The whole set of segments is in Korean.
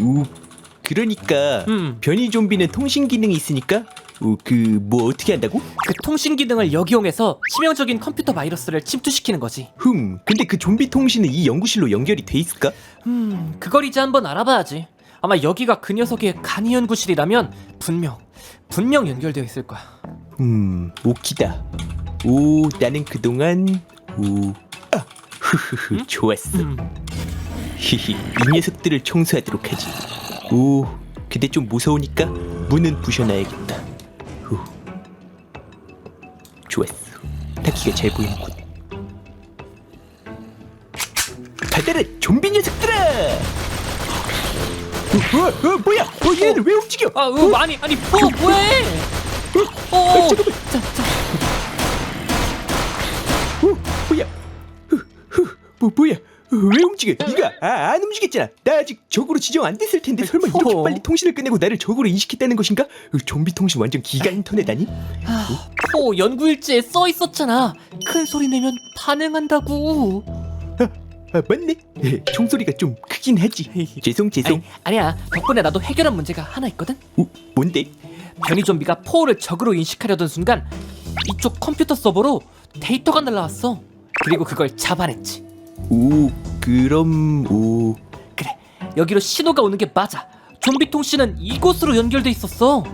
오, 그러니까 음, 변이 좀비는 통신 기능이 있으니까 그뭐 어떻게 한다고? 그 통신 기능을 역이용해서 치명적인 컴퓨터 바이러스를 침투시키는 거지. 흠, 근데 그 좀비 통신은 이 연구실로 연결이 돼 있을까? 음, 그걸 이제 한번 알아봐야지. 아마 여기가 그 녀석의 간이 연구실이라면 분명, 분명 연결되어 있을 거야. 음, 오키다. 오, 나는 그동안 오, 아, 흐흐흐, 좋았어. 음, 히히, 이 녀석들을 청소하도록 하지. 오, 근데 좀 무서우니까 문은 부셔놔야겠다. 후, 좋았어. 타키가 잘 보이는군. 받아라, 좀비 녀석들아! 어, 어, 어, 뭐야? 어, 얘네들 왜 움직여? 아, 어, 아니, 아니, 뭐, 뭐해? 어, 아, 잠깐만. 자, 자, 어, 뭐야? 흐, 흐, 뭐, 뭐야? 어, 왜 움직여? 네가 아, 안 움직였잖아. 나 아직 적으로 지정 안 됐을 텐데 설마 이렇게 어. 빨리 통신을 끝내고 나를 적으로 인식했다는 것인가? 어, 좀비 통신 완전 기가 인터넷 아니? 아, 포 연구 일지에 써 있었잖아. 큰 소리 내면 반응한다고. 아, 맞네. 에, 총소리가 좀 크긴 하지. 죄송 죄송. 아니, 아니야. 덕분에 나도 해결한 문제가 하나 있거든. 어, 뭔데? 변이 좀비가 포를 적으로 인식하려던 순간 이쪽 컴퓨터 서버로 데이터가 날라왔어. 그리고 그걸 잡아냈지. 오, 그럼 오. 그래, 여기로 신호가 오는 게 맞아. 좀비 통신은 이곳으로 연결돼 있었어.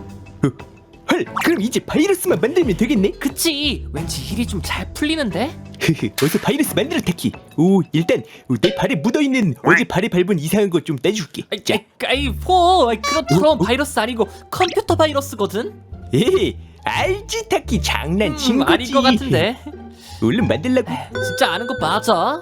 헐, 그럼 이제 바이러스만 만들면 되겠네. 그치? 왠지 일이 좀 잘 풀리는데? 흐흐, 어서 바이러스 만들어 타키. 오, 일단 어, 내 발에 묻어 있는 어제 발에 밟은 이상한 거 좀 떼줄게. 아이, 자, 아이, 포, 아이, 그런 더러운 어? 어? 바이러스 아니고 컴퓨터 바이러스거든. 에, 알지 타키 장난친 음, 거지. 아닐 것 같은데. 얼른 만들라고. 진짜 아는 거 맞아?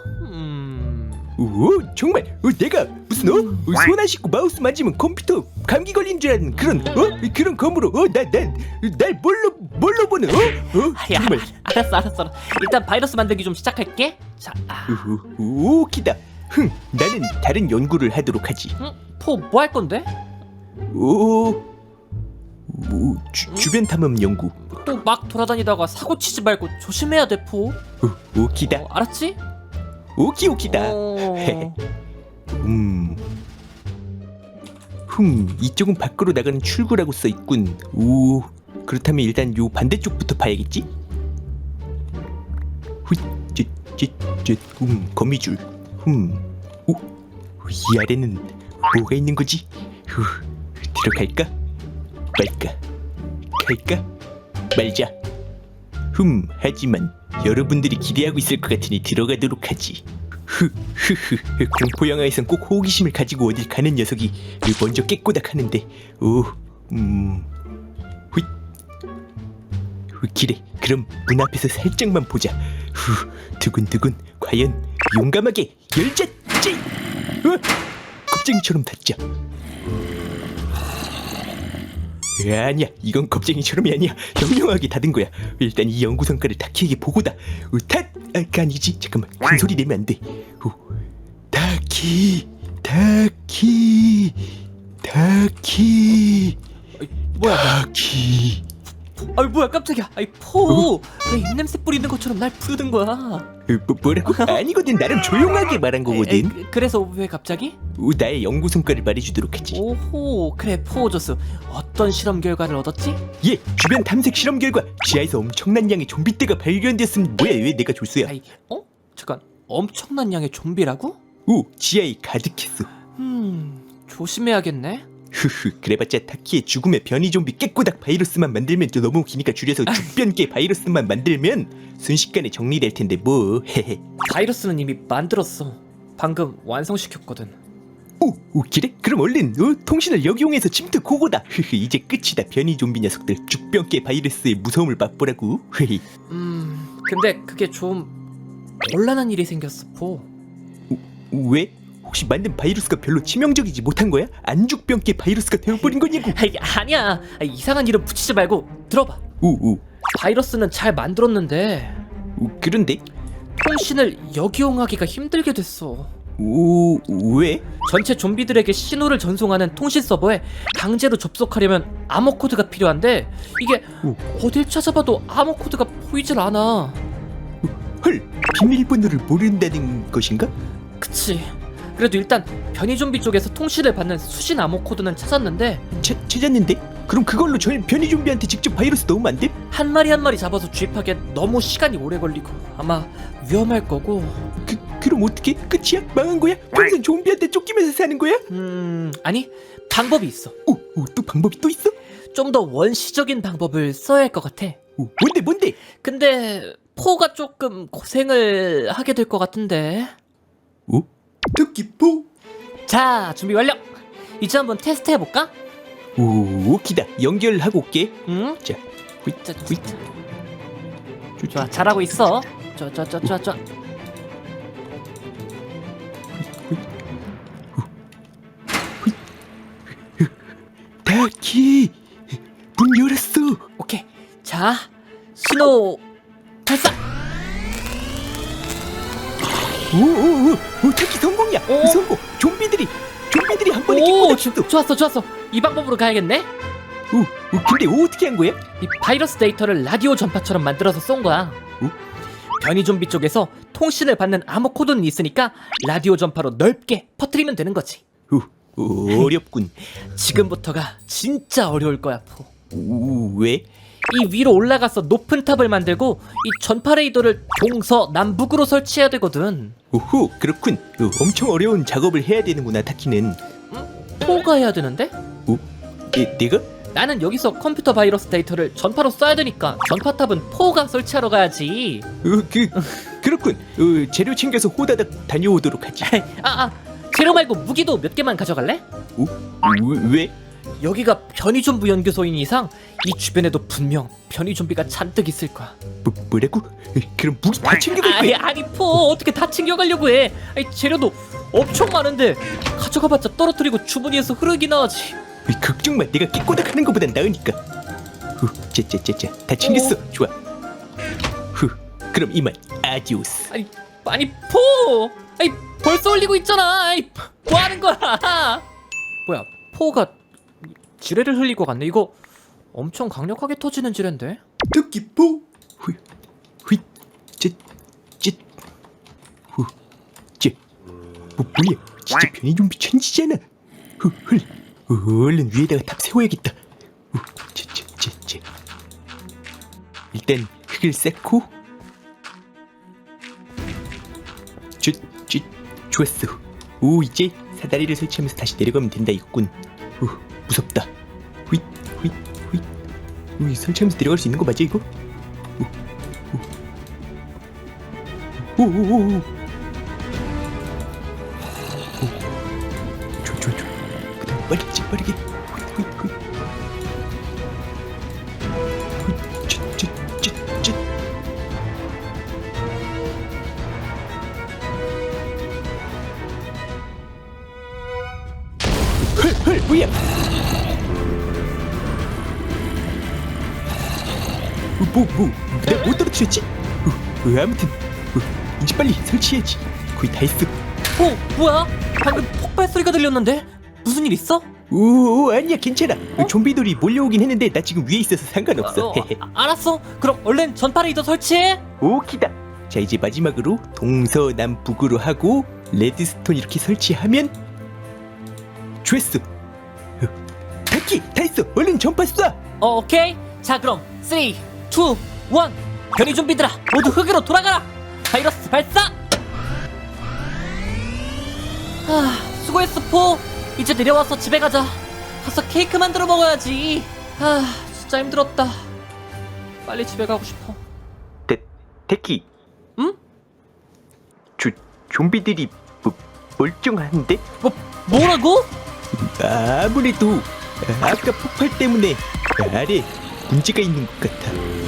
음. 오 정말 어, 내가 무슨 어? 어, 손 안 씻고 마우스 만지면 컴퓨터 감기 걸린 줄 아는 그런 어 그런 검으로 어난난날 뭘로 뭘로 보는 어? 어 야, 정말 알았어, 알았어. 일단 바이러스 만들기 좀 시작할게. 자, 아, 오, 오키다 흥 나는 다른 연구를 하도록 하지 응? 포뭐 할 건데? 오, 오 주, 주변 탐험 연구 또 막 돌아다니다가 사고 치지 말고 조심해야 돼, 포. 오, 오키다 어, 알았지? 오키 오키다 어... 음. 흠, 이쪽은 밖으로 나가는 출구라고 써 있군. 오, 그렇다면 일단 요 반대쪽부터 봐야겠지? 훗, 쯧, 쯧, 쯧, 음, 거미줄. 흠, 오, 이 아래는 뭐가 있는 거지? 후, 들어갈까? 말까? 갈까? 말자. 흠, 하지만 여러분들이 기대하고 있을 것 같으니 들어가도록 하지. 흐흐 흐 공포 영화에선 꼭 호기심을 가지고 어딜 가는 녀석이 먼저 깨꼬닥 하는데. 오음. 휘 그래 그럼 문 앞에서 살짝만 보자. 후 두근두근. 과연 용감하게 열자 찌! 어? 겁쟁이처럼 닫자 아니야? 이건 겁쟁이처럼이 아니야. 현명하게 닫은 거야. 일단 이 연구 성과를 타키에게 보고다. 어, 탓! 아, 아니지. 잠깐만. 큰 소리 내면 안돼. 어, 타키 타키 타키 뭐야? 타키 아이 뭐야 깜짝이야. 아이 포. 왜 입냄새 뿌리는 것처럼 날 부르는 거야? 어, 뭐, 뭐라고 아니거든 나름 조용하게 말한 에, 거거든 그- 그래서 왜 갑자기? 어, 나의 연구 성과를 말해주도록 하지 오호 그래 포 조스 어떤 실험 결과를 얻었지? 예 주변 탐색 실험 결과 지하에서 엄청난 양의 좀비 떼가 발견되었음 뭐야 왜 내가 졸수야 아이 어? 잠깐 엄청난 양의 좀비라고? 오 지하에 가득했어 음 조심해야겠네. 흐흐 그래봤자 타키의 죽음의 변이 좀비 깨꼬닥 바이러스만 만들면 또 너무 기니까 줄여서 죽변계 바이러스만 만들면 순식간에 정리될 텐데 뭐 헤헤 바이러스는 이미 만들었어. 방금 완성시켰거든. 오, 오 그래? 그럼 얼른 어, 통신을 역이용해서 침투 고고다 흐흐 이제 끝이다 변이 좀비 녀석들 죽변계 바이러스의 무서움을 맛보라고 헤헤 음 근데 그게 좀 곤란한 일이 생겼어 포. 왜? 혹시 만든 바이러스가 별로 치명적이지 못한 거야? 안죽변계 바이러스가 되어버린 거냐고 아이, 아니야 아이, 이상한 이름 붙이지 말고 들어봐. 오오 바이러스는 잘 만들었는데 오, 그런데 통신을 역이용하기가 힘들게 됐어. 오 왜? 전체 좀비들에게 신호를 전송하는 통신 서버에 강제로 접속하려면 암호 코드가 필요한데 이게 오. 어딜 찾아봐도 암호 코드가 보이질 않아. 헐 비밀번호를 모른다는 것인가? 그치. 그래도 일단 변이 좀비 쪽에서 통신을 받는 수신 암호 코드는 찾았는데 차, 찾았는데? 그럼 그걸로 저 변이 좀비한테 직접 바이러스 넣으면 안 돼? 한 마리 한 마리 잡아서 주입하기엔 너무 시간이 오래 걸리고 아마 위험할 거고 그, 그럼 어떻게? 끝이야? 망한 거야? 평생 좀비한테 쫓기면서 사는 거야? 음 아니 방법이 있어 오, 오, 또 방법이 또 있어? 좀 더 원시적인 방법을 써야 할 것 같아 오, 뭔데 뭔데? 근데 포가 조금 고생을 하게 될 것 같은데 오? 토끼포? 자 준비 완료 이제 한번 테스트 해볼까? 오, 오키다. 연결하고 올게. 응? 자, 자, 자, 자. 좋아 잘하고 있어 저저저저저 다키! 문 열었어! 오케이 자 신호 발사 오, 오, 오, 오, 다키 성공이야! 오. 성공! 좀비들이, 좀비들이 한 번에 끼고 오! 좋- 좋았어 좋았어 이 방법으로 가야겠네 오, 오, 근데 어떻게 한 거야? 이 바이러스 데이터를 라디오 전파처럼 만들어서 쏜 거야 어? 변이 좀비 쪽에서 통신을 받는 암호 코드는 있으니까 라디오 전파로 넓게 퍼뜨리면 되는 거지 오, 오, 어렵군. 지금부터가 진짜 어려울 거야 포. 오, 왜? 이 위로 올라가서 높은 탑을 만들고 이 전파 레이더를 동서 남북으로 설치해야 되거든 오호, 그렇군. 어, 엄청 어려운 작업을 해야 되는구나, 타키는. 포가 해야 되는데? 오, 에, 내가? 나는 여기서 컴퓨터 바이러스 데이터를 전파로 쏴야 되니까 전파탑은 포가 설치하러 가야지 어, 그, 그렇군. 어, 재료 챙겨서 호다닥 다녀오도록 하지. 아, 아 재료 말고 무기도 몇 개만 가져갈래? 오, 왜? 왜? 여기가 변이 좀비 연구소인 이상 이 주변에도 분명 변이 좀비가 잔뜩 있을 거야. 뭐, 뭐라고? 에, 그럼 무기 다 챙겨갈 아니 거야? 아니 포 어떻게 다 챙겨가려고 해? 아니, 재료도 엄청 많은데 가져가봤자 떨어뜨리고 주머니에서 흐르기나 하지. 이 걱정 마 내가 깨꼬닥 하는 것보단 나으니까. 후 짜짜짜짜 다 챙겼어. 좋아. 후 그럼 이만. 아디오스. 아니 아니 포 아니 벌써 올리고 있잖아. 아니 뭐 하는 거야? 뭐야 포가 지뢰를 흘리고 갔네. 이거 엄청 강력하게 터지는 지뢰인데? 토끼포! 후후짜짜후짜 뭐 뭐야 진짜 변이 좀비 천지잖아. 후훌 얼른 위에다가 탑 세워야겠다. 후짜짜짜짜 일단 흙을 쌓고. 저, 저, 좋았어. 오 이제 사다리를 설치하면서 다시 내려가면 된다 이군 후 무섭다 휘 휘, 휘. 우 설치하면서 내려갈 수 있는 거 맞아 이거? 오 오 오 오 좋아 좋아 좋아 그다음 빠르게 빠르게 뭐야? 뭐, 뭐, 내가 못 떨어뜨렸지? 어, 어, 아무튼, 어, 이제 빨리 설치해야지. 거의 다 했어. 어 뭐야 방금 폭발 소리가 들렸는데 무슨 일 있어? 오, 오, 아니야, 괜찮아. 어, 좀비들이 몰려오긴 했는데 나 지금 위에 있어서 상관없어. 어, 아, 알았어 그럼 얼른 전파 레이더 설치해 오키다. 자, 이제 마지막으로 동서남북으로 하고 레드스톤 이렇게 설치하면 좋았어. 어, 다키, 다 했어. 얼른 전파 쏴. 어, 오케이 자 그럼 3 2 1 변이 좀비들아 모두 흙으로 돌아가라 바이러스 발사 아 수고했어 포 이제 내려와서 집에 가자 가서 케이크 만들어 먹어야지 아 진짜 힘들었다 빨리 집에 가고 싶어 데, 데키. 응? 조, 좀비들이 뭐, 멀쩡한데? 뭐 뭐라고? 아무래도 아까 폭발 때문에 아래 문제가 있는 것 같아.